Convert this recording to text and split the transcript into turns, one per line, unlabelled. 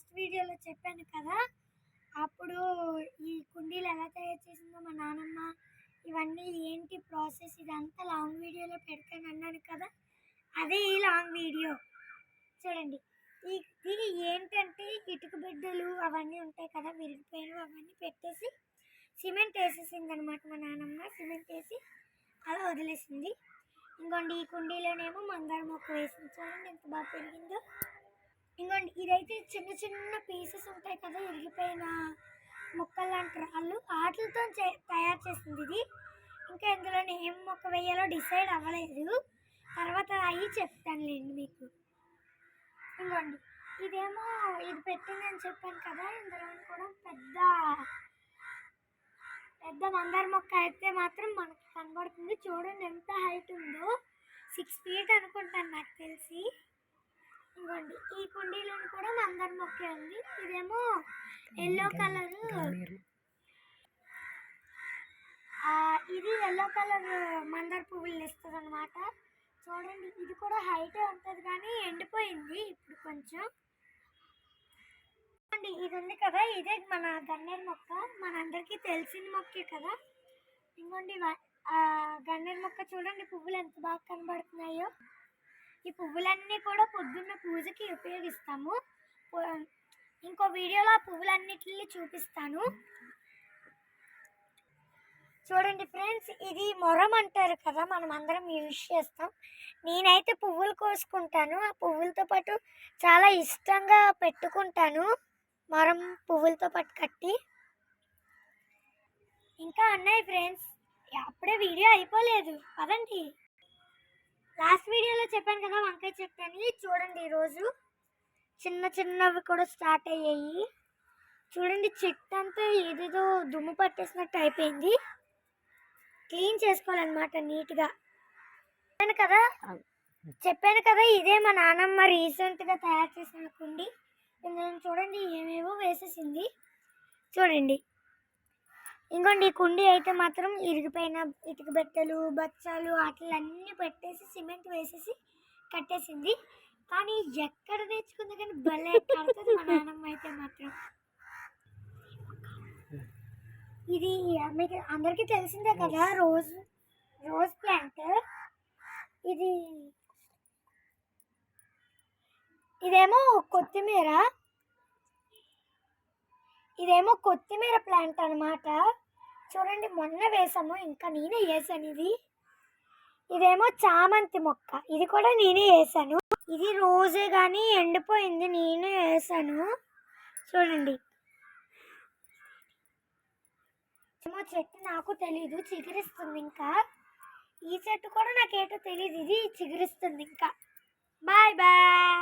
First వీడియోలో చెప్పాను కదా అప్పుడు ఈ కుండీలు ఎలా తయారు చేసిందో మా నాన్నమ్మ ఇవన్నీ ఏంటి ప్రాసెస్ ఇదంతా లాంగ్ వీడియోలో పెడతాను అన్నాను కదా అదే ఈ లాంగ్ వీడియో. చూడండి ఈ ఇది ఏంటంటే ఇటుక బిడ్డలు అవన్నీ ఉంటాయి కదా విరిగిపోయినవి అవన్నీ పెట్టేసి సిమెంట్ వేసేసింది అనమాట మా నాన్నమ్మ సిమెంట్ వేసి అలా వదిలేసింది. ఇంకోండి ఈ కుండీలోనేమో మందార మొక్క వేసింది. చూడండి ఎంత బాగా పెరిగిందో. ఇంకోండి ఇదైతే చిన్న చిన్న పీసెస్ ఉంటాయి కదా ఇరిగిపోయిన మొక్కలు లాంటి రాళ్ళు. వాటితో తయారు చేసింది ఇది. ఇంకా ఇందులో ఏం మొక్క వేయాలో డిసైడ్ అవ్వలేదు. తర్వాత అవి చెప్తానులేండి మీకు. ఇంకోండి ఇదేమో ఇది పెట్టిందని చెప్పాను కదా ఇందులో కూడా పెద్ద పెద్ద మందార మొక్క అయితే మాత్రం మనకు కనబడుతుంది. చూడండి ఎంత హైట్ ఉందో. సిక్స్ ఫీట్ అనుకుంటాను నాకు తెలిసి. ఇదిగోండి ఈ కుండీలో కూడా మందార మొక్కే ఉంది. ఇదేమో ఎల్లో కలర్ ఇది ఎల్లో కలర్ మందార పువ్వులు ఇస్తుంది అనమాట చూడండి ఇది కూడా హైటే ఉంటుంది కానీ ఎండిపోయింది ఇప్పుడు కొంచెం. చూడండి ఇది ఉంది కదా ఇదే మన గన్నేరు మొక్క. మనందరికీ తెలిసిన మొక్కే కదా. ఇంకోండి గన్నేరు మొక్క చూడండి పువ్వులు ఎంత బాగా కనబడుతున్నాయో. ఈ పువ్వులన్నీ కూడా పొద్దున్న పూజకి ఉపయోగిస్తాము. ఇంకో వీడియోలో ఆ పువ్వులన్నిటిని చూపిస్తాను. చూడండి ఫ్రెండ్స్ ఇది మొరం అంటారు కదా మనం అందరం యూజ్ చేస్తాం. నేనైతే పువ్వులు కోసుకుంటాను. ఆ పువ్వులతో పాటు చాలా ఇష్టంగా పెట్టుకుంటాను. మొరం పువ్వులతో పాటు కట్టి. ఇంకా అన్నాయి ఫ్రెండ్స్ అప్పుడే వీడియో అయిపోలేదు. పదండి. లాస్ట్ వీడియోలో చెప్పాను కదా వంకాయ చెట్టు అని చూడండి ఈరోజు. చిన్న చిన్నవి కూడా స్టార్ట్ అయ్యాయి. చూడండి చెట్టు అంతా ఏదేదో దుమ్ము పట్టేసినట్టు అయిపోయింది. క్లీన్ చేసుకోవాలన్నమాట నీట్గా. చెప్పాను కదా చెప్పాను కదా ఇదే మా నాన్నమ్మ రీసెంట్గా తయారు చేసిన కుండి. ఇందులో చూడండి ఏమేవో వేసేసింది. చూడండి. ఇంకోండి ఈ కుండి అయితే మాత్రం ఇరిగిపోయిన ఇటుక బెట్టలు బచ్చాలు అట్లన్నీ పెట్టేసి సిమెంట్ వేసేసి కట్టేసింది. కానీ ఎక్కడ నేర్చుకుంది కానీ భలే కడుతుంది మా నాన్నమ్మ అయితే మాత్రం. ఇది మీకు అందరికీ తెలిసిందే కదా రోజ్ రోజ్ ప్లాంట్. ఇది ఇదేమో కొత్తిమీర. ఇదేమో కొత్తిమీర ప్లాంట్ అనమాట చూడండి మొన్న వేసాము ఇంకా నేనే వేసాను ఇది. ఇదేమో చామంతి మొక్క. ఇది కూడా నేనే వేసాను. ఇది రోజే కానీ ఎండిపోయింది నేనే వేసాను. చూడండి. ఏమో చెట్టు నాకు తెలీదు చిగురిస్తుంది ఇంకా. ఈ చెట్టు కూడా నాకేటో తెలియదు ఇది చిగురిస్తుంది ఇంకా. Bye bye.